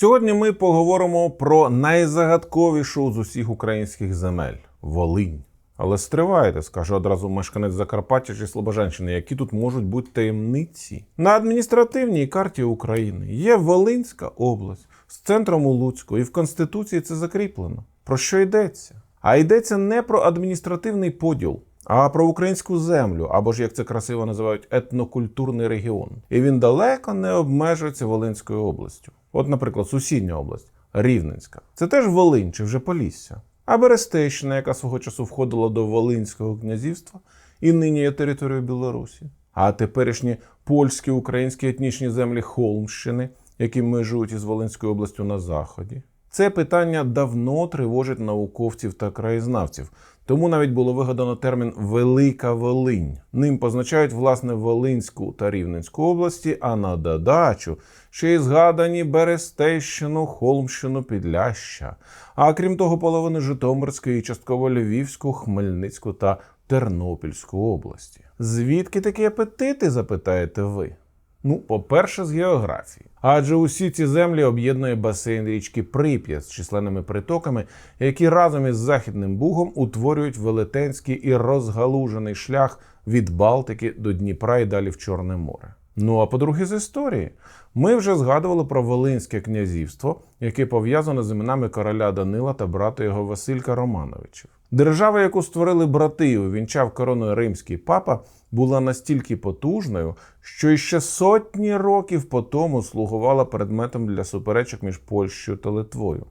Сьогодні ми поговоримо про найзагадковішу з усіх українських земель Волинь. Але стривайте, скаже одразу мешканець Закарпаття чи Слобожанщини, які тут можуть бути таємниці. На адміністративній карті України є Волинська область з центром у Луцьку, і в Конституції це закріплено. Про що йдеться? А йдеться не про адміністративний поділ, а про українську землю, або ж як це красиво називають етнокультурний регіон. І він далеко не обмежується Волинською областю. От, наприклад, сусідня область Рівненська. Це теж Волинь чи вже Полісся. А Берестейщина, яка свого часу входила до Волинського князівства і нині є територією Білорусі. А теперішні польські українські етнічні землі Холмщини, які межують із Волинською областю на заході. Це питання давно тривожить науковців та краєзнавців. Тому навіть було вигадано термін Велика Волинь. Ним позначають власне Волинську та Рівненську області, а на додачу ще й згадані Берестейщину, Холмщину, Підляща. А крім того, половини Житомирської, частково Львівську, Хмельницьку та Тернопільську області. Звідки такі апетити, запитаєте ви? Ну, по-перше, з географії. Адже усі ці землі об'єднує басейн річки Прип'я з численними притоками, які разом із Західним Бугом утворюють велетенський і розгалужений шлях від Балтики до Дніпра і далі в Чорне море. Ну а по-друге, з історії. Ми вже згадували про Волинське князівство, яке пов'язане з іменами короля Данила та брата його Василька Романовичів. Держава, яку створили брати і увінчав короною римський папа, була настільки потужною, що іще сотні років по тому слугувала предметом для суперечок між Польщею та Литвою.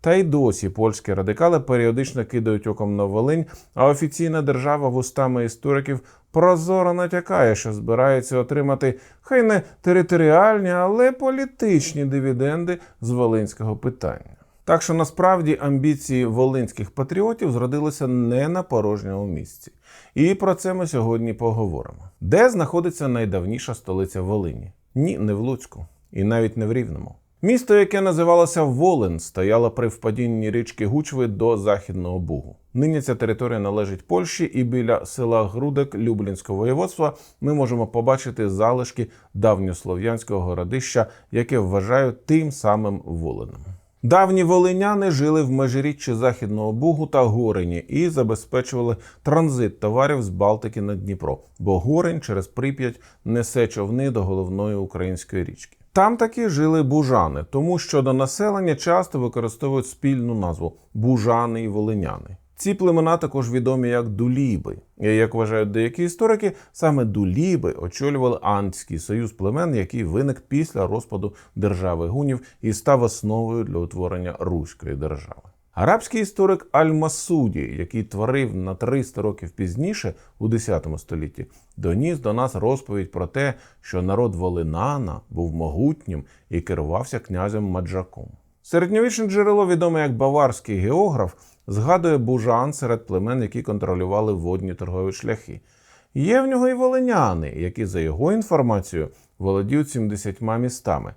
Та й досі польські радикали періодично кидають оком на Волинь, а офіційна держава вустами істориків прозоро натякає, що збирається отримати хай не територіальні, але політичні дивіденди з волинського питання. Так що насправді амбіції волинських патріотів зродилися не на порожньому місці. І про це ми сьогодні поговоримо. Де знаходиться найдавніша столиця Волині? Ні, не в Луцьку, і навіть не в Рівному. Місто, яке називалося Волин, стояло при впадінні річки Гучви до Західного Бугу. Нині ця територія належить Польщі, і біля села Грудек Люблінського воєводства ми можемо побачити залишки давньослов'янського городища, яке вважають тим самим Волином. Давні волиняни жили в межиріччі Західного Бугу та Горині і забезпечували транзит товарів з Балтики на Дніпро, бо Горень через Прип'ять несе човни до головної української річки. Там таки жили бужани, тому що до населення часто використовують спільну назву бужани і волиняни. Ці племена також відомі як дуліби. І як вважають деякі історики, саме дуліби очолювали Антський союз племен, який виник після розпаду держави гунів і став основою для утворення Руської держави. Арабський історик Аль-Масуді, який творив на 300 років пізніше, у 10 столітті, доніс до нас розповідь про те, що народ Волинана був могутнім і керувався князем Маджаком. Середньовічне джерело, відоме як баварський географ, згадує бужан серед племен, які контролювали водні торгові шляхи. Є в нього і волиняни, які, за його інформацією, володіють 70 містами.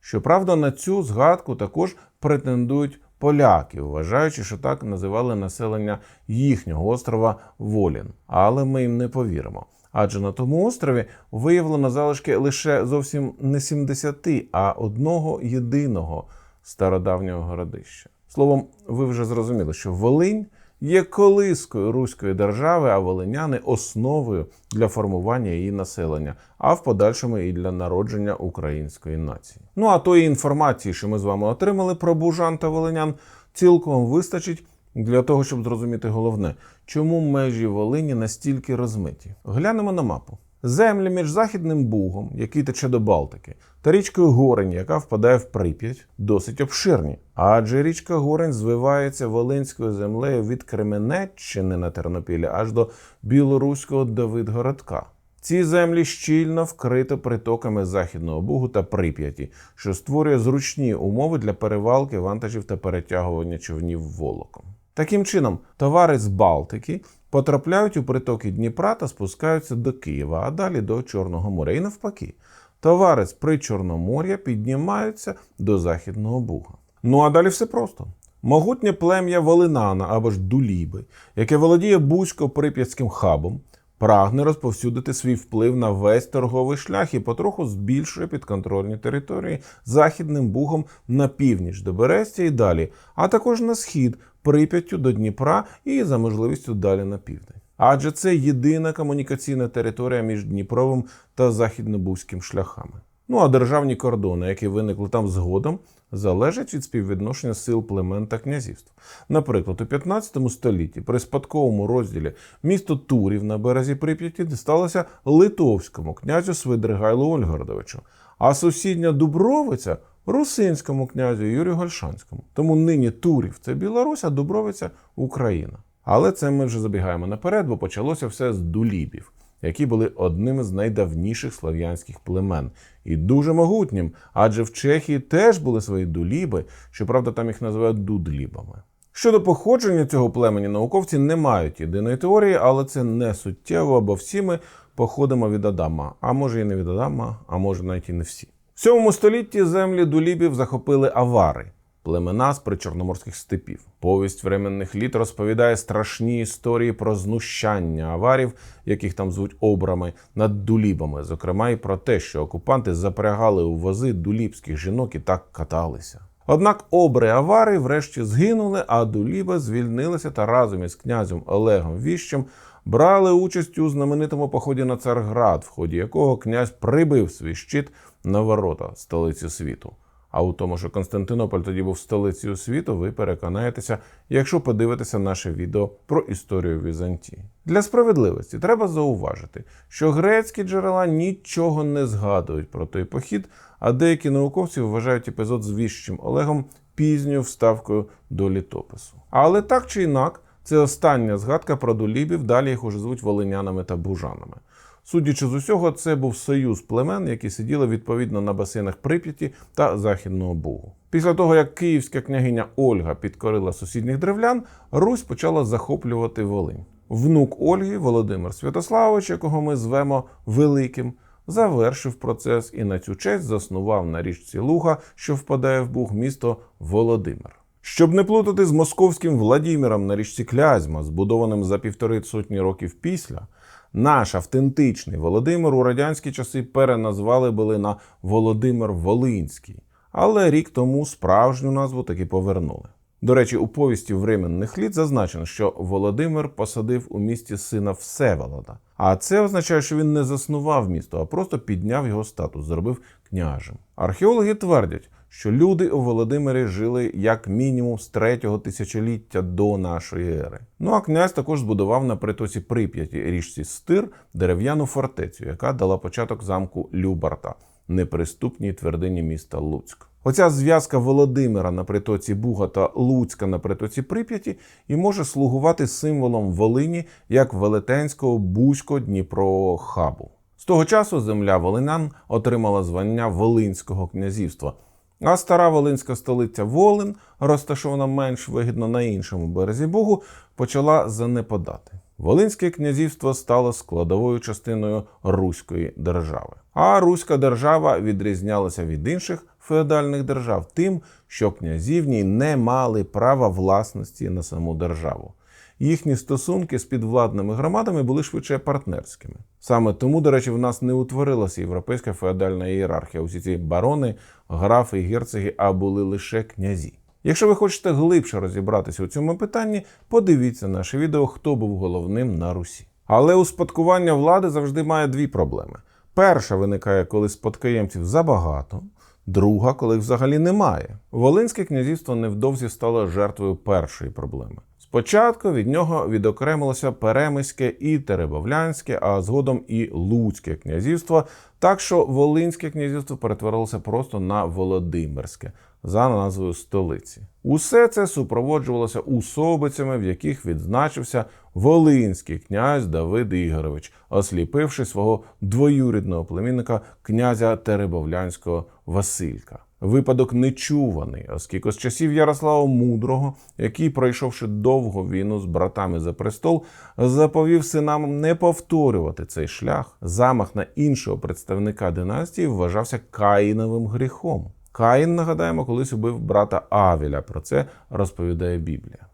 Щоправда, на цю згадку також претендують поляки, вважаючи, що так називали населення їхнього острова Волін. Але ми їм не повіримо. Адже на тому острові виявлено залишки лише зовсім не 70, а одного єдиного стародавнього городища. Словом, ви вже зрозуміли, що Волинь є колискою руської держави, а волиняни основою для формування її населення, а в подальшому і для народження української нації. Ну а тої інформації, що ми з вами отримали про бужан та волинян, цілком вистачить. Для того щоб зрозуміти головне, чому межі Волині настільки розмиті, глянемо на мапу. Землі між Західним Бугом, який тече до Балтики, та річкою Горень, яка впадає в Прип'ять, досить обширні. Адже річка Горень звивається Волинською землею від Кременеччини на Тернопілі аж до білоруського Давидгородка. Ці землі щільно вкрито притоками Західного Бугу та Прип'яті, що створює зручні умови для перевалки вантажів та перетягування човнів волоком. Таким чином, товари з Балтики потрапляють у притоки Дніпра та спускаються до Києва, а далі до Чорного моря. І навпаки, товари з Причорномор'я піднімаються до Західного Буга. Ну а далі все просто. Могутнє плем'я Волинана або ж Дуліби, яке володіє Бузько-Прип'ятським хабом, прагне розповсюдити свій вплив на весь торговий шлях і потроху збільшує підконтрольні території західним бугом на північ до Берестя і далі, а також на схід Прип'яттю до Дніпра і за можливістю далі на південь. Адже це єдина комунікаційна територія між Дніпровим та західнобузьким шляхами. Ну а державні кордони, які виникли там згодом, залежать від співвідношення сил племен та князівств. Наприклад, у 15 столітті при спадковому розділі місто Турів на березі Прип'яті дісталося литовському князю Свидригайлу Ольгородовичу, а сусідня Дубровиця русинському князю Юрію Гольшанському. Тому нині Турів це Білорусь, а Дубровиця Україна. Але це ми вже забігаємо наперед, бо почалося все з дулібів, які були одним з найдавніших слов'янських племен і дуже могутнім, адже в Чехії теж були свої дуліби, щоправда, там їх називають дудлібами. Щодо походження цього племені, науковці не мають єдиної теорії, але це не суттєво, бо всі ми походимо від Адама, а може і не від Адама, а може навіть і не всі. В 7 столітті землі дулібів захопили авари племена з причорноморських степів. Повість временних літ розповідає страшні історії про знущання аварів, яких там звуть обрами, над дулібами, зокрема і про те, що окупанти запрягали у вози дулібських жінок і так каталися. Однак обри авари врешті згинули, а дуліби звільнилися та разом із князем Олегом Віщем брали участь у знаменитому поході на Царград, в ході якого князь прибив свій щит на ворота столиці світу. А у тому, що Константинополь тоді був столицею світу, ви переконаєтеся, якщо подивитеся наше відео про історію Візантії. Для справедливості треба зауважити, що грецькі джерела нічого не згадують про той похід, а деякі науковці вважають епізод з віщим Олегом пізньою вставкою до літопису. Але так чи інак, це остання згадка про долібів, далі їх уже звуть волинянами та бужанами. Судячи з усього, це був союз племен, які сиділи відповідно на басейнах Прип'яті та Західного Бугу. Після того, як київська княгиня Ольга підкорила сусідніх древлян, Русь почала захоплювати Волинь. Внук Ольги, Володимир Святославович, якого ми звемо Великим, завершив процес і на цю честь заснував на річці Луга, що впадає в Буг, місто Володимир. Щоб не плутати з московським Владіміром на річці Клязьма, збудованим за півтори сотні років після, наш автентичний Володимир у радянські часи переназвали були на Володимир Волинський, але рік тому справжню назву таки повернули. До речі, у повісті временних літ зазначено, що Володимир посадив у місті сина Всеволода. А це означає, що він не заснував місто, а просто підняв його статус, зробив княжем. Археологи твердять, що люди у Володимирі жили як мінімум з третього тисячоліття до нашої ери. Ну а князь також збудував на притоці Прип'яті річці Стир дерев'яну фортецю, яка дала початок замку Любарта, неприступній твердині міста Луцьк. Оця зв'язка Володимира на притоці Буга та Луцька на притоці Прип'яті і може слугувати символом Волині як велетенського бузько-дніпрового хабу. З того часу земля Волинян отримала звання Волинського князівства. А стара волинська столиця Волин, розташована менш вигідно на іншому березі Бугу, почала занепадати. Волинське князівство стало складовою частиною Руської держави. А Руська держава відрізнялася від інших феодальних держав тим, що князівні не мали права власності на саму державу. Їхні стосунки з підвладними громадами були швидше партнерськими. Саме тому, до речі, в нас не утворилася європейська феодальна ієрархія. Усі ці барони, графи і герцоги, а були лише князі. Якщо ви хочете глибше розібратися у цьому питанні, подивіться наше відео, хто був головним на Русі. Але успадкування влади завжди має дві проблеми: перша виникає, коли спадкоємців забагато. Друга, коли їх взагалі немає. Волинське князівство невдовзі стало жертвою першої проблеми. Спочатку від нього відокремилося Перемиське і Теребовлянське, а згодом і Луцьке князівство, так що Волинське князівство перетворилося просто на Володимирське за назвою столиці. Усе це супроводжувалося усобицями, в яких відзначився Волинський князь Давид Ігорович, осліпивши свого двоюрідного племінника князя Теребовлянського Василька. Випадок нечуваний, оскільки з часів Ярослава Мудрого, який, пройшовши довгу війну з братами за престол, заповів синам не повторювати цей шлях. Замах на іншого представника династії вважався Каїновим гріхом. Каїн, нагадаємо, колись убив брата Авіля. Про це розповідає Біблія.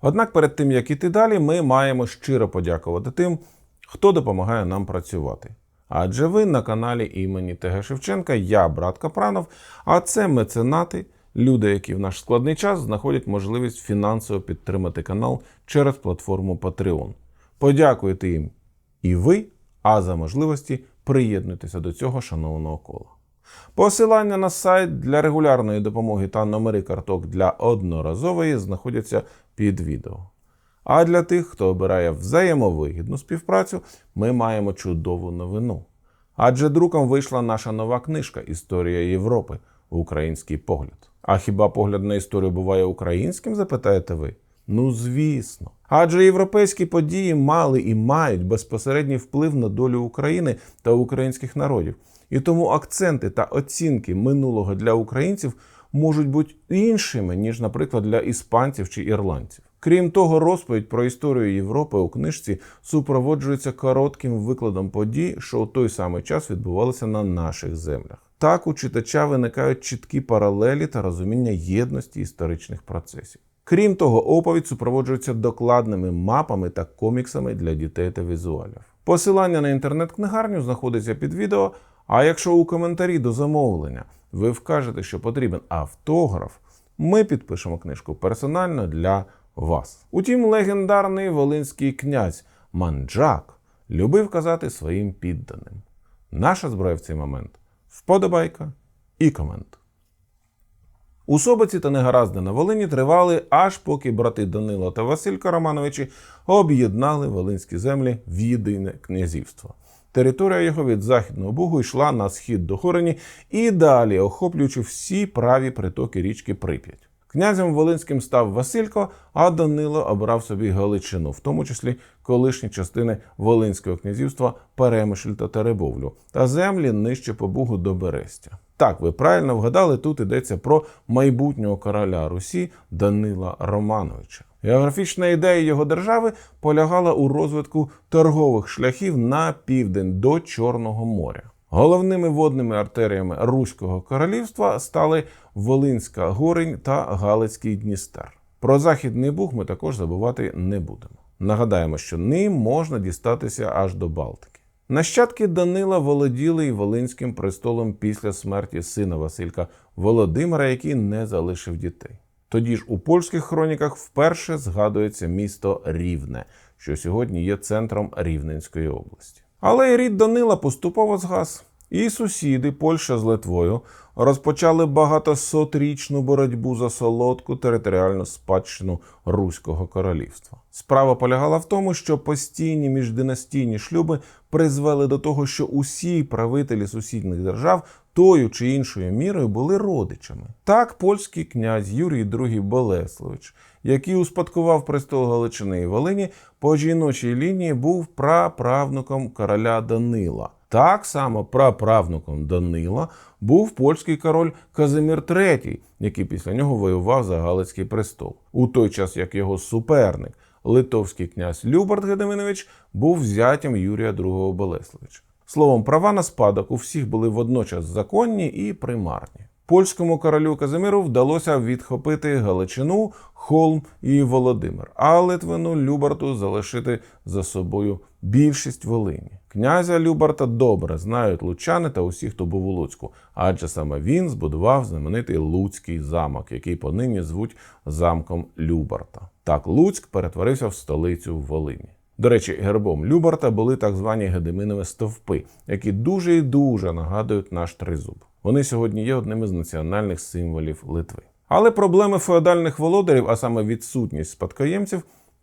Однак перед тим як іти далі, ми маємо щиро подякувати тим, хто допомагає нам працювати. Адже ви на каналі імені ТГ Шевченка, я брат Капранов, а це меценати, люди, які в наш складний час знаходять можливість фінансово підтримати канал через платформу Patreon. Подякуйте їм і ви, а за можливості приєднуйтеся до цього шановного кола. Посилання на сайт для регулярної допомоги та номери карток для одноразової знаходяться під відео. А для тих, хто обирає взаємовигідну співпрацю, ми маємо чудову новину. Адже друком вийшла наша нова книжка Історія Європи. Український погляд. А хіба погляд на історію буває українським, запитаєте ви? Ну звісно. Адже європейські події мали і мають безпосередній вплив на долю України та українських народів. І тому акценти та оцінки минулого для українців можуть бути іншими, ніж, наприклад, для іспанців чи ірландців. Крім того, розповідь про історію Європи у книжці супроводжується коротким викладом подій, що у той самий час відбувалися на наших землях. Так у читача виникають чіткі паралелі та розуміння єдності історичних процесів. Крім того, оповідь супроводжується докладними мапами та коміксами для дітей та візуалів. Посилання на інтернет-книгарню знаходиться під відео. А якщо у коментарі до замовлення ви вкажете, що потрібен автограф, ми підпишемо книжку персонально для вас. Утім, легендарний волинський князь Манджак любив казати своїм підданим. Наша зброя в цей момент вподобайка і комент. У Собоці та негаразди на Волині тривали, аж поки брати Данило та Василько Романовичі об'єднали волинські землі в єдине князівство. Територія його від Західного Бугу йшла на схід до Хорені і далі, охоплюючи всі праві притоки річки Прип'ять. Князем Волинським став Василько, а Данило обрав собі Галичину, в тому числі колишні частини Волинського князівства Перемишль та Теребовлю, та землі нижче по Бугу до Берестя. Так, ви правильно вгадали, тут йдеться про майбутнього короля Русі Данила Романовича. Географічна ідея його держави полягала у розвитку торгових шляхів на південь до Чорного моря. Головними водними артеріями Руського королівства стали Волинська Горень та Галицький Дністер. Про Західний Буг ми також забувати не будемо. Нагадаємо, що ним можна дістатися аж до Балтики. Нащадки Данила володіли й Волинським престолом після смерті сина Василька Володимира, який не залишив дітей. Тоді ж у польських хроніках вперше згадується місто Рівне, що сьогодні є центром Рівненської області. Але й рід Данила поступово згас, і сусіди Польща з Литвою розпочали багатосотрічну боротьбу за солодку територіальну спадщину Руського королівства. Справа полягала в тому, що постійні міждинастійні шлюби призвели до того, що усі правителі сусідніх держав тою чи іншою мірою були родичами. Так, польський князь Юрій II Болеслович, який успадкував престол Галичини і Волині, по жіночій лінії був праправнуком короля Данила. Так само праправнуком Данила був польський король Казимір III, який після нього воював за Галицький престол. У той час як його суперник, литовський князь Любард Гедеминович, був зятям Юрія II Болесловича. Словом, права на спадок у всіх були водночас законні і примарні. Польському королю Казимиру вдалося відхопити Галичину, Холм і Володимир, а Литвину Любарту залишити за собою більшість Волині. Князя Любарта добре знають лучани та усі, хто був у Луцьку, адже саме він збудував знаменитий Луцький замок, який понині звуть замком Любарта. Так Луцьк перетворився в столицю Волині. До речі, гербом Любарта були так звані Гедеминові стовпи, які дуже і дуже нагадують наш тризуб. Вони сьогодні є одним із національних символів Литви. Але проблеми феодальних володарів, а саме відсутність спадкоємців,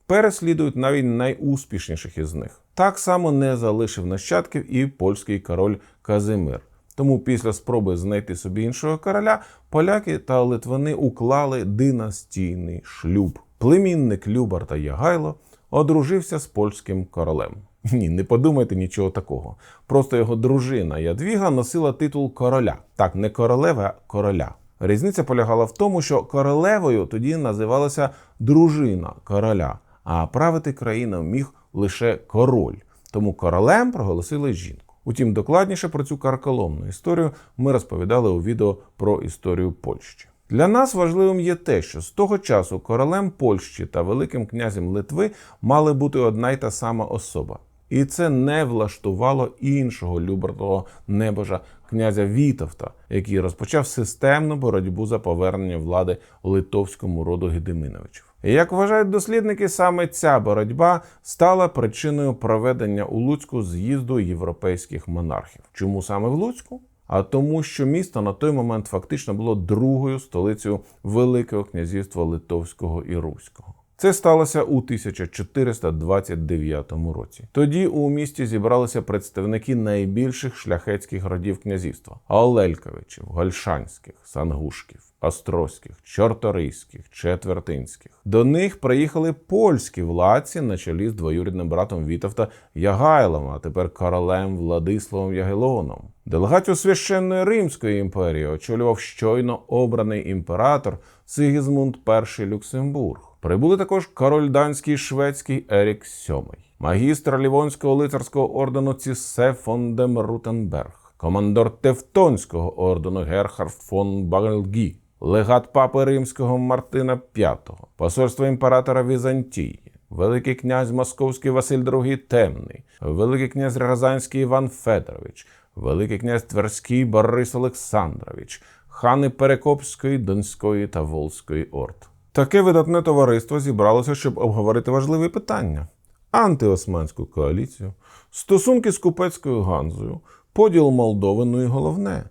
переслідують навіть найуспішніших із них. Так само не залишив нащадків і польський король Казимир. Тому після спроби знайти собі іншого короля, поляки та литвини уклали династійний шлюб. Племінник Любарта Ягайло одружився з польським королем. Ні, не подумайте нічого такого. Просто його дружина Ядвіга носила титул короля. Так, не королева, а короля. Різниця полягала в тому, що королевою тоді називалася дружина короля, а правити країною міг лише король. Тому королем проголосили жінку. Утім, докладніше про цю карколомну історію ми розповідали у відео про історію Польщі. Для нас важливим є те, що з того часу королем Польщі та Великим князем Литви мали бути одна й та сама особа. І це не влаштувало іншого любертого небожа князя Вітовта, який розпочав системну боротьбу за повернення влади литовському роду Гедеминовичів. Як вважають дослідники, саме ця боротьба стала причиною проведення у Луцьку з'їзду європейських монархів. Чому саме в Луцьку? А тому, що місто на той момент фактично було другою столицею Великого князівства Литовського і Руського. Це сталося у 1429 році. Тоді у місті зібралися представники найбільших шляхетських родів князівства: Олельковичів, Гольшанських, Сангушків, Острозьких, Чорторийських, Четвертинських. До них приїхали польські владці на чолі з двоюрідним братом Вітовта Ягайлом, а тепер королем Владиславом Ягелоном. Делегацію священної Римської імперії очолював щойно обраний імператор Сигізмунд І Люксембург. Прибули також король данський шведський Ерік VII, магістр Лівонського лицарського ордену Цісе фон дем Рутенберг, командор Тевтонського ордену Герхард фон Багельгі, легат папи римського Мартина V, посольство імператора Візантії, Великий князь Московський Василь II Темний, Великий князь Рязанський Іван Федорович, Великий князь Тверський Борис Олександрович, хани Перекопської, Донської та Волзької орд. Таке видатне товариство зібралося, щоб обговорити важливі питання: антиосманську коаліцію, стосунки з купецькою Ганзою, поділ Молдови, ну і головне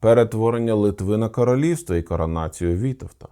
перетворення Литви на королівство і коронацію Вітовта.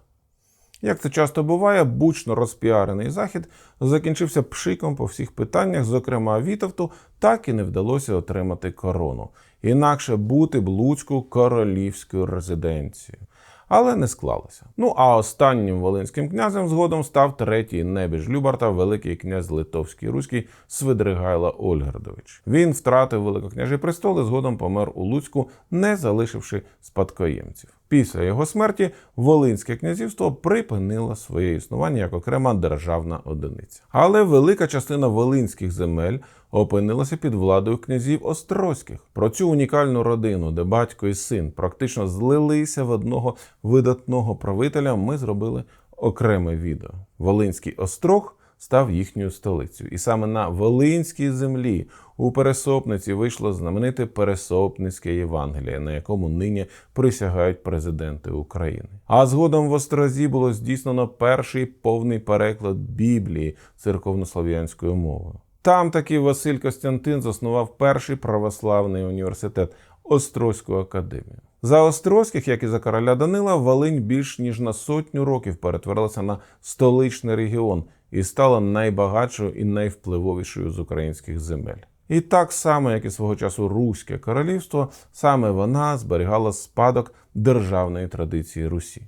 Як це часто буває, бучно розпіарений захід закінчився пшиком по всіх питаннях, зокрема Вітовту, так і не вдалося отримати корону. Інакше бути б Луцьку королівською резиденцією. Але не склалося. Ну а останнім волинським князем згодом став третій небіж Любарта, великий князь Литовський Руський Свидригайло Ольгардович. Він втратив великокняжий престол і згодом помер у Луцьку, не залишивши спадкоємців. Після його смерті Волинське князівство припинило своє існування як окрема державна одиниця. Але велика частина волинських земель опинилася під владою князів Острозьких. Про цю унікальну родину, де батько і син практично злилися в одного видатного правителя, ми зробили окреме відео. Волинський острог став їхньою столицею. І саме на Волинській землі у Пересопниці вийшло знамените Пересопницьке Євангеліє, на якому нині присягають президенти України. А згодом в Острозі було здійснено перший повний переклад Біблії церковнослов'янською мовою. Там таки Василь Костянтин заснував перший православний університет Острозьку академію. За Острозьких, як і за короля Данила, Волинь більш ніж на сотню років перетворилася на столичний регіон і стала найбагатшою і найвпливовішою з українських земель. І так само, як і свого часу Руське королівство, саме вона зберігала спадок державної традиції Русі.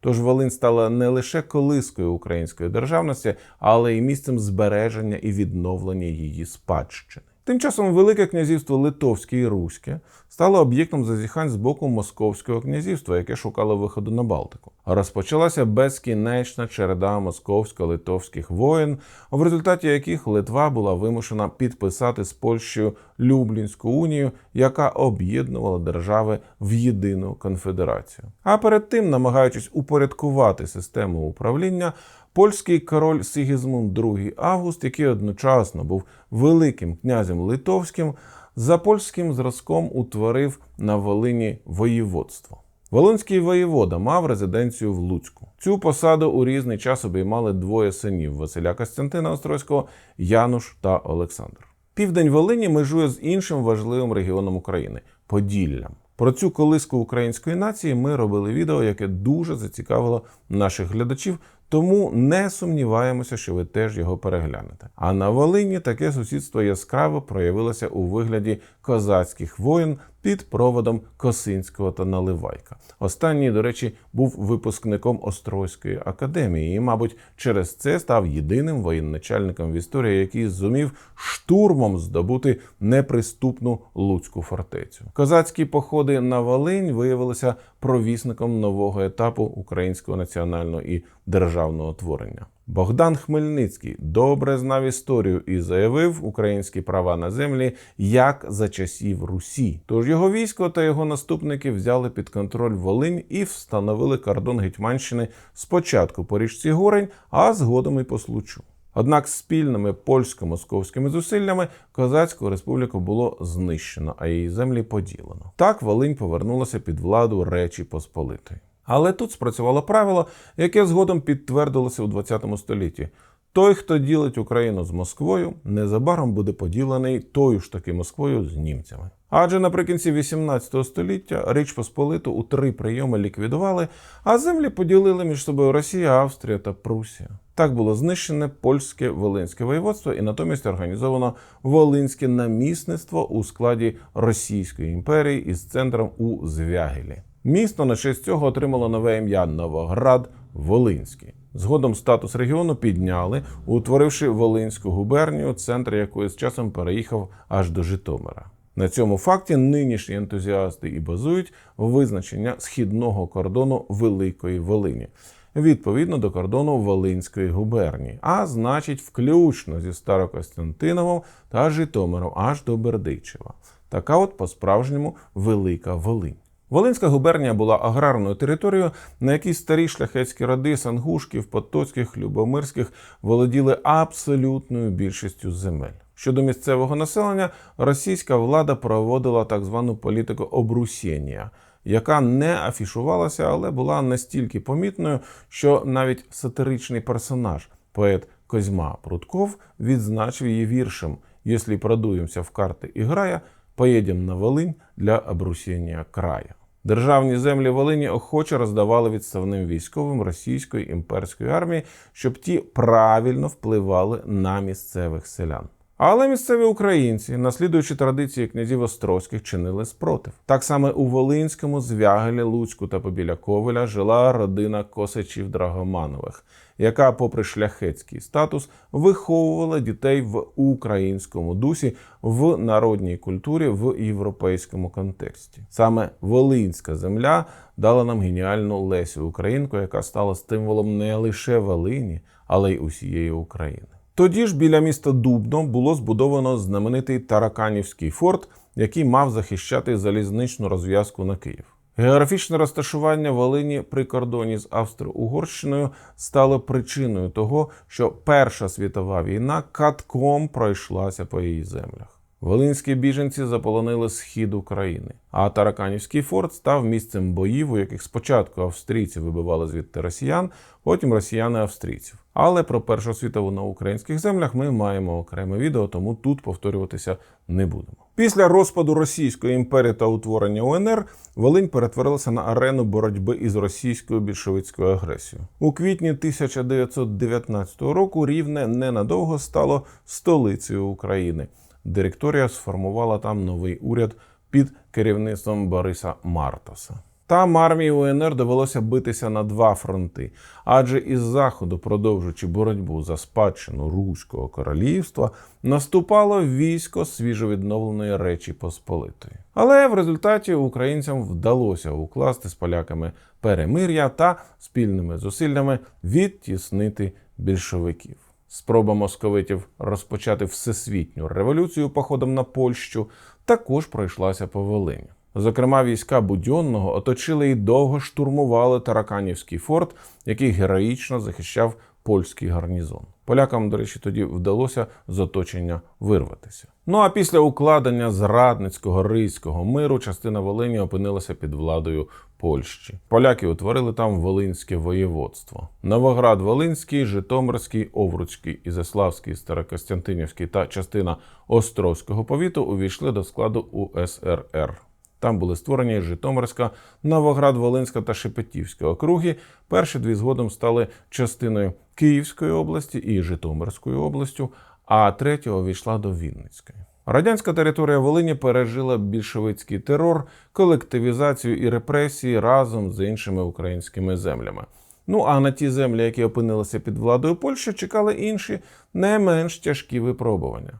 Тож Волинь стала не лише колискою української державності, але й місцем збереження і відновлення її спадщини. Тим часом Велике князівство Литовське і Руське стало об'єктом зазіхань з боку Московського князівства, яке шукало виходу на Балтику. Розпочалася безкінечна череда московсько-литовських воєн, в результаті яких Литва була вимушена підписати з Польщею Люблінську унію, яка об'єднувала держави в єдину конфедерацію. А перед тим, намагаючись упорядкувати систему управління, польський король Сигізмунд II Август, який одночасно був великим князем литовським, за польським зразком утворив на Волині воєводство. Волинський воєвода мав резиденцію в Луцьку. Цю посаду у різний час обіймали двоє синів Василя Костянтина Острозького, Януш та Олександр. Південь Волині межує з іншим важливим регіоном України Поділлям. Про цю колиску української нації ми робили відео, яке дуже зацікавило наших глядачів, тому не сумніваємося, що ви теж його переглянете. А на Волині таке сусідство яскраво проявилося у вигляді козацьких воїн під проводом Косинського та Наливайка. Останній, до речі, був випускником Острозької академії, і, мабуть, через це став єдиним воєначальником в історії, який зумів штурмом здобути неприступну Луцьку фортецю. Козацькі походи на Волинь виявилися провісником нового етапу українського національного і державного творення. Богдан Хмельницький добре знав історію і заявив українські права на землі як за часів Русі. Тож його військо та його наступники взяли під контроль Волинь і встановили кордон Гетьманщини спочатку по річці Горень, а згодом і по Случу. Однак спільними польсько-московськими зусиллями Козацьку республіку було знищено, а її землі поділено. Так Волинь повернулася під владу Речі Посполитої. Але тут спрацювало правило, яке згодом підтвердилося у ХХ столітті. Той, хто ділить Україну з Москвою, незабаром буде поділений тою ж таки Москвою з німцями. Адже наприкінці 18 століття Річ Посполиту у три прийоми ліквідували, а землі поділили між собою Росія, Австрія та Прусія. Так було знищене польське Волинське воєводство і натомість організовано Волинське намісництво у складі Російської імперії із центром у Звягелі. Місто на честь цього отримало нове ім'я Новоград Волинський. Згодом статус регіону підняли, утворивши Волинську губернію, центр якої з часом переїхав аж до Житомира. На цьому факті нинішні ентузіасти і базують визначення східного кордону Великої Волині відповідно до кордону Волинської губернії, а значить, включно зі Старокостянтиновим та Житомиром аж до Бердичева. Така от по-справжньому Велика Волинь. Волинська губернія була аграрною територією, на якій старі шляхетські роди Сангушків, Потоцьких, Любомирських володіли абсолютною більшістю земель. Щодо місцевого населення, російська влада проводила так звану політику обрусєння, яка не афішувалася, але була настільки помітною, що навіть сатиричний персонаж, поет Козьма Прудков, відзначив її віршем «Якщо продуємося в карти і грая, поїдемо на Волинь для обрусєння края. Державні землі Волині охоче роздавали відставним військовим російської імперської армії, щоб ті правильно впливали на місцевих селян. Але місцеві українці, наслідуючи традиції князів Острозьких, чинили спротив. Так само у Волинському, Звягелі, Луцьку та побіля Ковеля жила родина Косачів Драгоманових, яка, попри шляхетський статус, виховувала дітей в українському дусі, в народній культурі, в європейському контексті. Саме Волинська земля дала нам геніальну Лесю Українку, яка стала символом не лише Волині, але й усієї України. Тоді ж біля міста Дубно було збудовано знаменитий Тараканівський форт, який мав захищати залізничну розв'язку на Київ. Географічне розташування Волині при кордоні з Австро-Угорщиною стало причиною того, що Перша світова війна катком пройшлася по її землях. Волинські біженці заполонили схід України, а Тараканівський форт став місцем боїв, у яких спочатку австрійці вибивали звідти росіян, потім росіяни австрійців. Але про Першу світову на українських землях ми маємо окреме відео, тому тут повторюватися не будемо. Після розпаду Російської імперії та утворення УНР Волинь перетворилася на арену боротьби із російською більшовицькою агресією. У квітні 1919 року Рівне ненадовго стало столицею України. Директорія сформувала там новий уряд під керівництвом Бориса Мартаса. Там армії УНР довелося битися на два фронти, адже із заходу, продовжуючи боротьбу за спадщину Руського королівства, наступало військо свіжовідновленої Речі Посполитої. Але в результаті українцям вдалося укласти з поляками перемир'я та спільними зусиллями відтіснити більшовиків. Спроба московитів розпочати всесвітню революцію походом на Польщу також пройшлася по Волині. Зокрема, війська Будьонного оточили і довго штурмували Тараканівський форт, який героїчно захищав польський гарнізон. Полякам, до речі, тоді вдалося з оточення вирватися. Ну а після укладення зрадницького ризького миру частина Волині опинилася під владою Польщі. Поляки утворили там Волинське воєводство. Новоград Волинський, Житомирський, Овруцький, Ізяславський, Старокостянтинівський та частина Острозького повіту увійшли до складу УСРР. Там були створені Житомирська, Новоград, Волинська та Шепетівська округи. Перші дві згодом стали частиною Київської області і Житомирською областю, а третя увійшла до Вінницької. Радянська територія Волині пережила більшовицький терор, колективізацію і репресії разом з іншими українськими землями. Ну а на ті землі, які опинилися під владою Польщі, чекали інші не менш тяжкі випробування.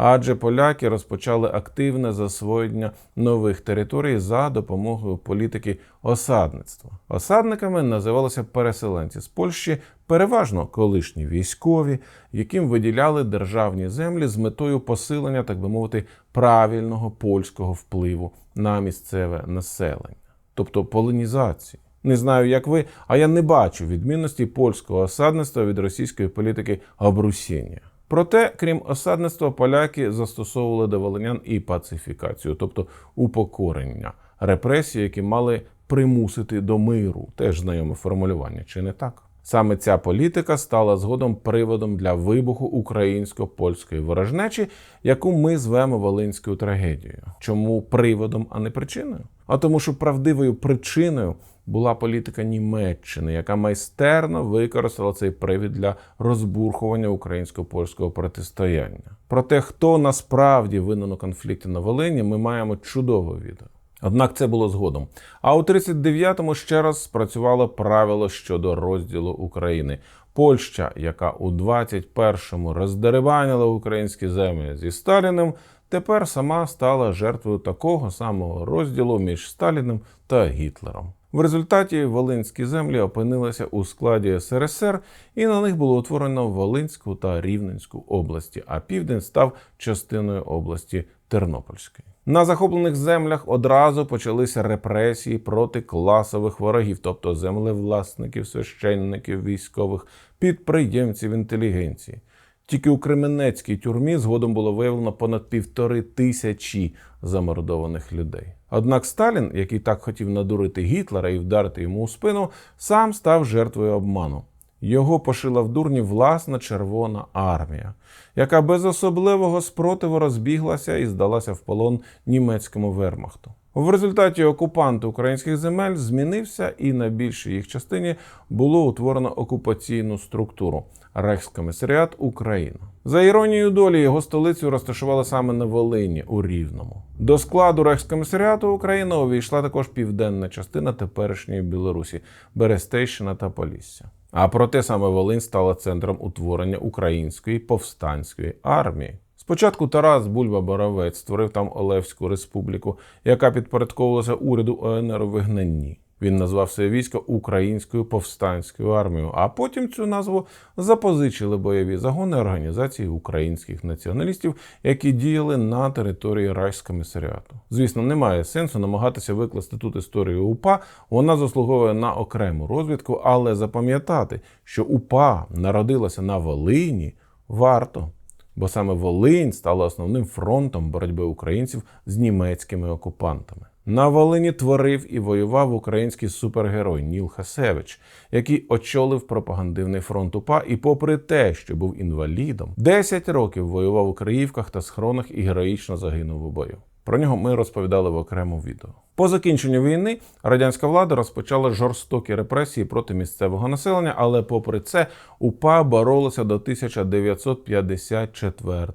Адже поляки розпочали активне засвоєння нових територій за допомогою політики осадництва. Осадниками називалися переселенці з Польщі, переважно колишні військові, яким виділяли державні землі з метою посилення, так би мовити, правильного польського впливу на місцеве населення, тобто полонізації. Не знаю, як ви, а я не бачу відмінності польського осадництва від російської політики обрусіння. Проте, крім осадництва, поляки застосовували до волинян і пацифікацію, тобто упокорення, репресії, які мали примусити до миру, теж знайоме формулювання, чи не так? Саме ця політика стала згодом приводом для вибуху українсько-польської ворожнечі, яку ми звемо Волинською трагедією. Чому приводом, а не причиною? А тому, що правдивою причиною була політика Німеччини, яка майстерно використала цей привід для розбурхування українсько-польського протистояння. Про те, хто насправді винен у конфлікті на Волині, ми маємо чудове відео. Однак це було згодом. А у 39-му ще раз спрацювало правило щодо розділу України. Польща, яка у 21-му роздерибанила українські землі зі Сталіним, тепер сама стала жертвою такого самого розділу між Сталіним та Гітлером. В результаті Волинські землі опинилися у складі СРСР, і на них було утворено Волинську та Рівненську області, а південь став частиною області Тернопільської. На захоплених землях одразу почалися репресії проти класових ворогів, тобто землевласників, священників, військових, підприємців, інтелігенції. Тільки у Кременецькій тюрмі згодом було виявлено понад півтори тисячі замордованих людей. Однак Сталін, який так хотів надурити Гітлера і вдарити йому у спину, сам став жертвою обману. Його пошила в дурні власна Червона армія, яка без особливого спротиву розбіглася і здалася в полон німецькому вермахту. В результаті окупант українських земель змінився, і на більшій їх частині було утворено окупаційну структуру Рейхскомісаріат Україна. За іронією долі його столицю розташували саме на Волині у Рівному. До складу Рейхскомісаріату України увійшла також південна частина теперішньої Білорусі Берестейщина та Полісся. А проте саме Волинь стала центром утворення української повстанської армії. Спочатку Тарас Бульба Боровець створив там Олевську республіку, яка підпорядковувалася уряду ОНР у вигнанні. Він назвав своє військо Українською повстанською армією, а потім цю назву запозичили бойові загони організації українських націоналістів, які діяли на території Райськомісаріату. Звісно, немає сенсу намагатися викласти тут історію УПА. Вона заслуговує на окрему розвідку, але запам'ятати, що УПА народилася на Волині, варто. Бо саме Волинь стала основним фронтом боротьби українців з німецькими окупантами. На Волині творив і воював український супергерой Ніл Хасевич, який очолив пропагандивний фронт УПА, і, попри те, що був інвалідом, 10 років воював у Криївках та схронах і героїчно загинув у бою. Про нього ми розповідали в окремому відео. По закінченню війни радянська влада розпочала жорстокі репресії проти місцевого населення, але попри це УПА боролася до 1954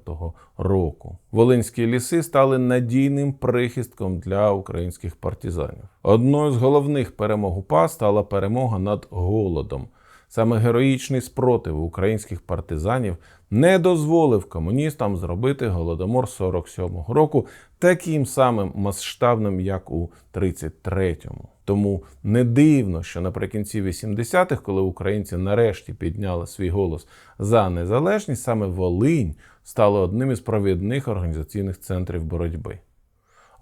року. Волинські ліси стали надійним прихистком для українських партизанів. Одною з головних перемог УПА стала перемога над голодом. Саме героїчний спротив українських партизанів не дозволив комуністам зробити голодомор 47-го року таким самим масштабним, як у 33-му. Тому не дивно, що наприкінці 80-х, коли українці нарешті підняли свій голос за незалежність, саме Волинь стала одним із провідних організаційних центрів боротьби.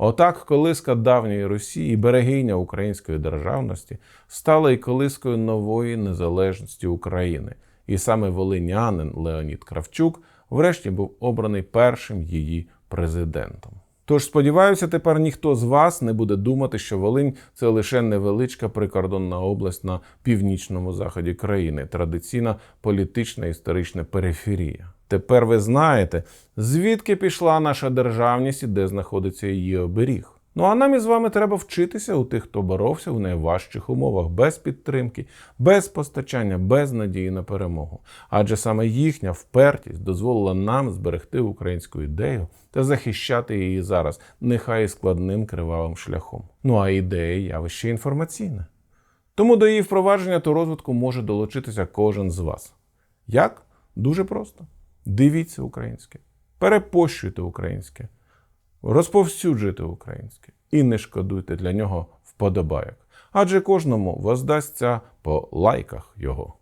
Отак, колиска давньої Росії, берегиня української державності, стала і колискою нової незалежності України. І саме волинянин Леонід Кравчук, врешті, був обраний першим її президентом. Тож сподіваюся, тепер ніхто з вас не буде думати, що Волинь це лише невеличка прикордонна область на північному заході країни, традиційна політична історична периферія. Тепер ви знаєте, звідки пішла наша державність і де знаходиться її оберіг. Ну а нам із вами треба вчитися у тих, хто боровся в найважчих умовах, без підтримки, без постачання, без надії на перемогу. Адже саме їхня впертість дозволила нам зберегти українську ідею та захищати її зараз, нехай і складним кривавим шляхом. Ну а ідея явище інформаційне. Тому до її впровадження та розвитку може долучитися кожен з вас. Як? Дуже просто. Дивіться українське. перепощуйте українське, розповсюджуйте українське і не шкодуйте для нього вподобайок. Адже кожному воздасться по лайках його.